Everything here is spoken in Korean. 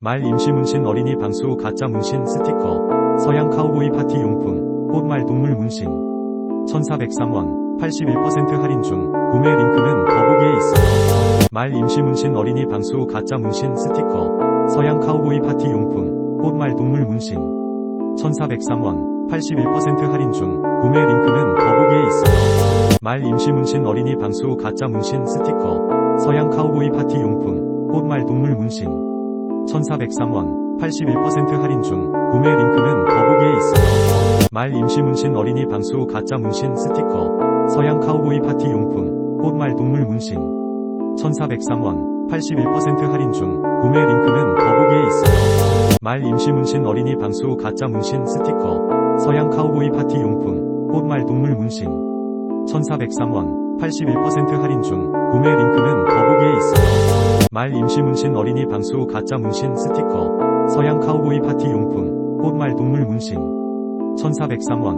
말 임시 문신 어린이 방수 가짜 문신 스티커 서양 카우보이 파티 용품 꽃말 동물 문신. 1403원 81% 할인 중 구매 링크는 더보기에 있어. 말 임시 문신 어린이 방수 가짜 문신 스티커 서양 카우보이 파티 용품 꽃말 동물 문신. 1403원 81% 할인 중 구매 링크는 더보기에 있어. 말 임시 문신 어린이 방수 가짜 문신 스티커 서양 카우보이 파티 용품 꽃말 동물 문신 1403원 81% 할인 중 구매 링크는 더보기에 있어. 말 임시 문신 어린이 방수 가짜 문신 스티커 서양 카우보이 파티 용품 꽃말 동물 문신. 1403원 81% 할인 중 구매 링크는 더보기에 있어. 말 임시 문신 어린이 방수 가짜 문신 스티커 서양 카우보이 파티 용품 꽃말 동물 문신. 1403원 81% 할인 중 구매 링크는 말 임시 문신 어린이 방수 가짜 문신 스티커 서양 카우보이 파티 용품 꽃말 동물 문신. 1403원